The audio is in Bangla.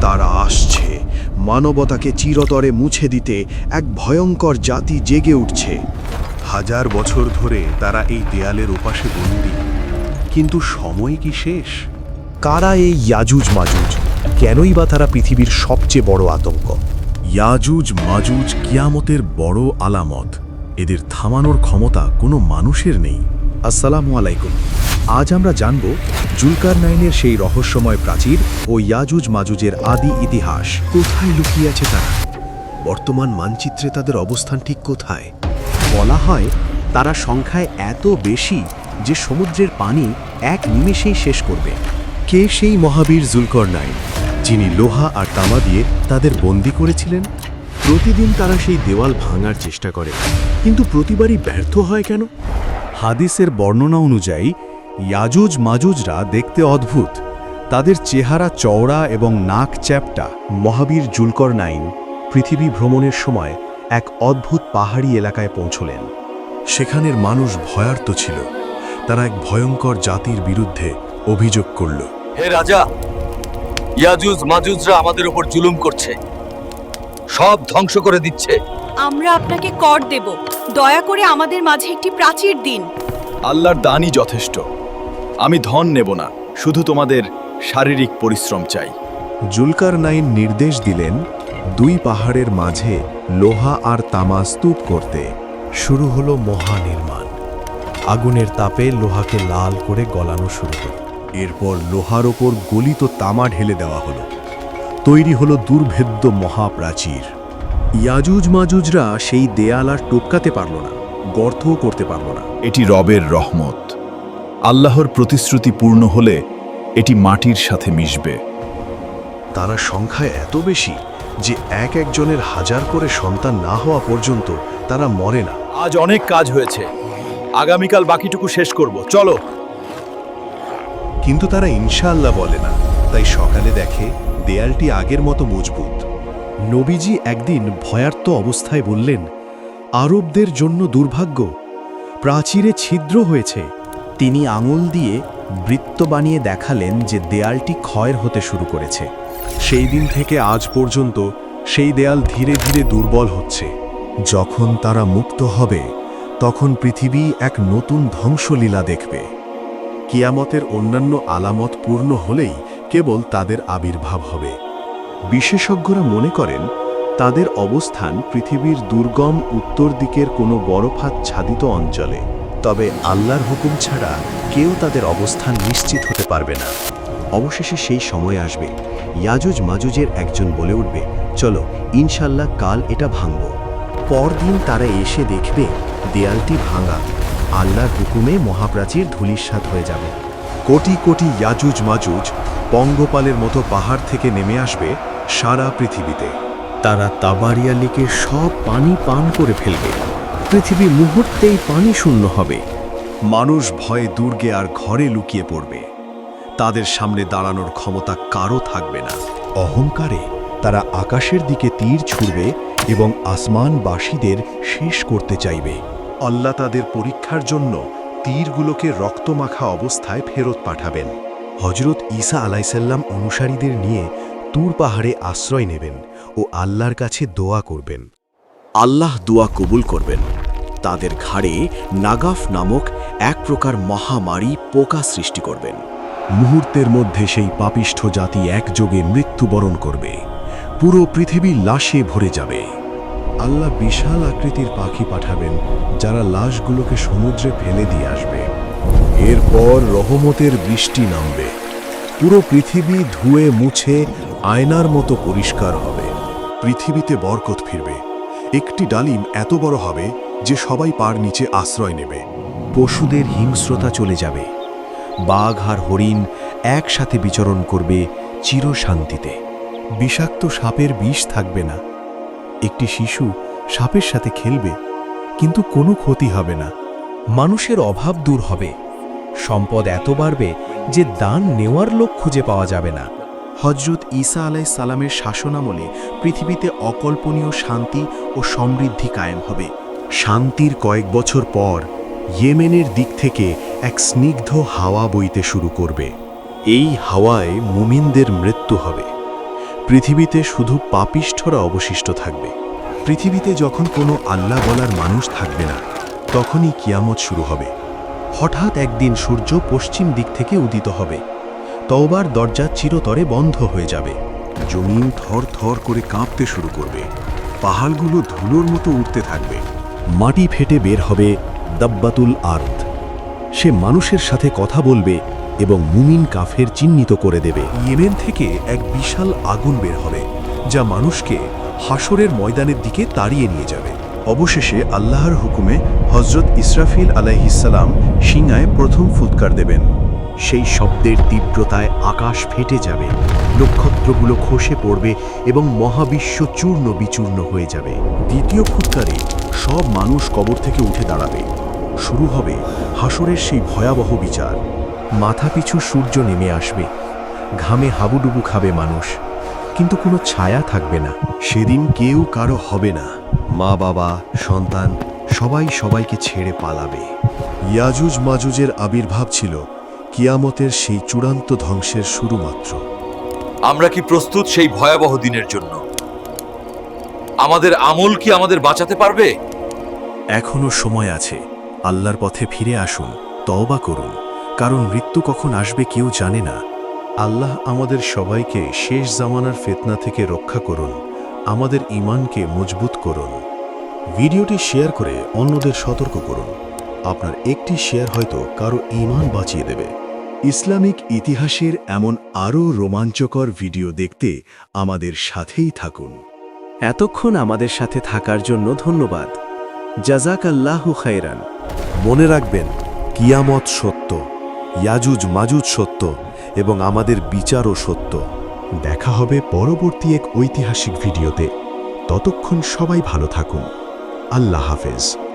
তারা আসছে। মানবতাকে চিরতরে মুছে দিতে এক ভয়ঙ্কর জাতি জেগে উঠছে। হাজার বছর ধরে তারা এই দেয়ালের ওপাশে বন্দী। কিন্তু সময় কি শেষ? কারা এই ইয়াজুজ মাজুজ? কেনই বা তারা পৃথিবীর সবচেয়ে বড় আতঙ্ক? ইয়াজুজ মাজুজ কিয়ামতের বড় আলামত। এদের থামানোর ক্ষমতা কোনো মানুষের নেই। আসসালামু আলাইকুম। আজ আমরা জানব জুলকার নাইনের সেই রহস্যময় প্রাচীর ও ইয়াজুজ মাজুজের আদি ইতিহাস। কোথায় লুকিয়ে আছে তারা? বর্তমান মানচিত্রে তাদের অবস্থান ঠিক কোথায়? বলা হয়, তারা সংখ্যায় এত বেশি যে সমুদ্রের পানি এক নিমেষেই শেষ করবে। কে সেই মহাবীর জুলকর নাইন যিনি লোহা আর তামা দিয়ে তাদের বন্দি করেছিলেন? প্রতিদিন তারা সেই দেওয়াল ভাঙার চেষ্টা করে, কিন্তু প্রতিবারই ব্যর্থ হয় কেন? হাদিসের বর্ণনা অনুযায়ী ইয়াজুজ মাজুজরা দেখতে অদ্ভুত। তাদের চেহারা চওড়া এবং নাক চ্যাপটা মহাবীর জুলকর নাইন পৃথিবী ভ্রমণের সময় এক অদ্ভুত পাহাড়ি এলাকায় পৌঁছলেন। সেখানের মানুষ ভয়ার্ত ছিল। তারা এক ভয়ঙ্কর জাতির বিরুদ্ধে অভিযোগ করল। হে রাজা ইয়াজুজ মাজুজরা আমাদের উপর জুলুম করছে। সব ধ্বংস করে দিচ্ছে। আমরা আপনাকে কর দেব। দয়া করে আমাদের মাঝে একটি প্রাচীর দিন। আল্লাহর দানই যথেষ্ট। আমি ধন নেব না শুধু তোমাদের শারীরিক পরিশ্রম চাই। জুলকার নাইন নির্দেশ দিলেন দুই পাহাড়ের মাঝে লোহা আর তামা স্তূপ করতে। শুরু হলো মহানির্মাণ। আগুনের তাপে লোহাকে লাল করে গলানো শুরু হলো। এরপর লোহার ওপর গলিত তামা ঢেলে দেওয়া হলো। তৈরি হলো দুর্ভেদ্য মহাপ্রাচীর। ইয়াজুজ মাজুজরা সেই দেয়াল আর টোপকাতে পারল না গর্তও করতে পারল না। এটি রবের রহমত। আল্লাহর প্রতিশ্রুতি পূর্ণ হলে এটি মাটির সাথে মিশবে। তারা সংখ্যায় এত বেশি যে এক একজনের হাজার করে সন্তান না হওয়া পর্যন্ত তারা মরে না। আজ অনেক কাজ হয়েছে। আগামীকাল বাকিটুকু শেষ করব। চলো। কিন্তু তারা ইনশাআল্লাহ বলে না। তাই সকালে দেখে দেয়ালটি আগের মতো মজবুত। নবীজি একদিন ভয়ার্ত অবস্থায় বললেন আরবদের জন্য দুর্ভাগ্য। প্রাচীরে ছিদ্র হয়েছে। তিনি আঙুল দিয়ে বৃত্ত বানিয়ে দেখালেন যে দেয়ালটি ক্ষয়ের হতে শুরু করেছে। সেই দিন থেকে আজ পর্যন্ত সেই দেয়াল ধীরে ধীরে দুর্বল হচ্ছে। যখন তারা মুক্ত হবে, তখন পৃথিবী এক নতুন ধ্বংসলীলা দেখবে। কিয়ামতের অন্যান্য আলামত পূর্ণ হলেই কেবল তাদের আবির্ভাব হবে। বিশেষজ্ঞরা মনে করেন, তাদের অবস্থান পৃথিবীর দুর্গম উত্তর দিকের কোনো বরফাত ছাদিত অঞ্চলে। তবে আল্লাহর হুকুম ছাড়া কেউ তাদের অবস্থান নিশ্চিত হতে পারবে না। অবশেষে সেই সময় আসবে। ইয়াজুজ মাজুজের একজন বলে উঠবে, চলো, ইনশাল্লাহ কাল এটা ভাঙব। পরদিন তারা এসে দেখবে দেয়ালটি ভাঙা। আল্লাহর হুকুমে মহাপ্রাচীর ধূলিসাৎ হয়ে যাবে। কোটি কোটি ইয়াজুজ মাজুজ পঙ্গপালের মতো পাহাড় থেকে নেমে আসবে সারা পৃথিবীতে। তারা তাবারিয়া লেকের সব পানি পান করে ফেলবে। পৃথিবী মুহূর্তেই পানি শূন্য হবে। মানুষ ভয়ে দুর্গে আর ঘরে লুকিয়ে পড়বে। তাদের সামনে দাঁড়ানোর ক্ষমতা কারও থাকবে না। অহংকারে তারা আকাশের দিকে তীর ছুড়বে এবং আসমানবাসীদের শেষ করতে চাইবে। আল্লাহ তাদের পরীক্ষার জন্য তীরগুলোকে রক্তমাখা অবস্থায় ফেরত পাঠাবেন। হজরত ঈসা আলাইসাল্লাম অনুসারীদের নিয়ে তুর পাহাড়ে আশ্রয় নেবেন ও আল্লাহর কাছে দোয়া করবেন। আল্লাহ দোয়া কবুল করবেন। তাদের ঘাড়ে নাগাফ নামক এক প্রকার মহামারী পোকা সৃষ্টি করবেন। মুহূর্তের মধ্যে সেই পাপিষ্ঠ জাতি একযোগে মৃত্যুবরণ করবে। পুরো পৃথিবী লাশে ভরে যাবে। আল্লাহ বিশাল আকৃতির পাখি পাঠাবেন, যারা লাশগুলোকে সমুদ্রে ফেলে দিয়ে আসবে। এরপর রহমতের বৃষ্টি নামবে। পুরো পৃথিবী ধুয়ে মুছে আয়নার মতো পরিষ্কার হবে। পৃথিবীতে বরকত ফিরবে। একটি ডালিম এত বড় হবে যে সবাই পার নিচে আশ্রয় নেবে। পশুদের হিংস্রতা চলে যাবে। বাঘ আর হরিণ একসাথে বিচরণ করবে চিরশান্তিতে। বিষাক্ত সাপের বিষ থাকবে না। একটি শিশু সাপের সাথে খেলবে, কিন্তু কোনো ক্ষতি হবে না। মানুষের অভাব দূর হবে। সম্পদ এত বাড়বে যে দান নেওয়ার লোক খুঁজে পাওয়া যাবে না। হজরত ঈসা আলাই সালামের শাসনামলে পৃথিবীতে অকল্পনীয় শান্তি ও সমৃদ্ধি কায়েম হবে। শান্তির কয়েক বছর পর ইয়েমেনের দিক থেকে এক স্নিগ্ধ হাওয়া বইতে শুরু করবে। এই হাওয়ায় মুমিনদের মৃত্যু হবে। পৃথিবীতে শুধু পাপিষ্ঠরা অবশিষ্ট থাকবে। পৃথিবীতে যখন কোনো আল্লাহ বলার মানুষ থাকবে না, তখনই কিয়ামত শুরু হবে। হঠাৎ একদিন সূর্য পশ্চিম দিক থেকে উদিত হবে। তওবার দরজা চিরতরে বন্ধ হয়ে যাবে। জমিন থর থর করে কাঁপতে শুরু করবে। পাহাড়গুলো ধুলোর মতো উঠতে থাকবে। মাটি ফেটে বের হবে দাব্বাতুল আর্থ সে মানুষের সাথে কথা বলবে এবং মুমিন কাফের চিহ্নিত করে দেবে। ইয়েমেন থেকে এক বিশাল আগুন বের হবে, যা মানুষকে হাসরের ময়দানের দিকে তাড়িয়ে নিয়ে যাবে। অবশেষে আল্লাহর হুকুমে হজরত ইসরাফিল আলাইহিসাল্লাম সিংহায় প্রথম ফুৎকার দেবেন। সেই শব্দের তীব্রতায় আকাশ ফেটে যাবে, নক্ষত্রগুলো খসে পড়বে এবং মহাবিশ্ব চূর্ণ বিচূর্ণ হয়ে যাবে। দ্বিতীয় ফুৎকারে সব মানুষ কবর থেকে উঠে দাঁড়াবে। শুরু হবে হাসরের সেই ভয়াবহ বিচার। মাথাপিছু সূর্য নেমে আসবে। ঘামে হাবুডুবু খাবে মানুষ। কিন্তু কোনো ছায়া থাকবে না। সেদিন কেউ কারও হবে না। মা, বাবা, সন্তান সবাই সবাইকে ছেড়ে পালাবে। ইয়াজুজ মাজুজের আবির্ভাব ছিল। কিয়ামতের সেই চূড়ান্ত ধ্বংসের শুরু মাত্র আমরা কি প্রস্তুত সেই ভয়াবহ দিনের জন্য? আমাদের আমল কি আমাদের বাঁচাতে পারবে? এখনও সময় আছে। আল্লাহর পথে ফিরে আসুন তওবা করুন। কারণ মৃত্যু কখন আসবে কেউ জানে না। আল্লাহ আমাদের সবাইকে শেষ জামানার ফেতনা থেকে রক্ষা করুন আমাদের ইমানকে মজবুত করুন। ভিডিওটি শেয়ার করে অন্যদের সতর্ক করুন। আপনার একটি শেয়ার হয়তো কারও ইমান বাঁচিয়ে দেবে। ইসলামিক ইতিহাসের এমন আরও রোমাঞ্চকর ভিডিও দেখতে আমাদের সাথেই থাকুন। এতক্ষণ আমাদের সাথে থাকার জন্য ধন্যবাদ। জাজাক আল্লাহু খাইরান মনে রাখবেন, কিয়ামত সত্য, ইয়াজুজ মাজুজ সত্য এবং আমাদের বিচারও সত্য। দেখা হবে পরবর্তী এক ঐতিহাসিক ভিডিওতে। ততক্ষণ সবাই ভালো থাকুন। আল্লাহ হাফেজ।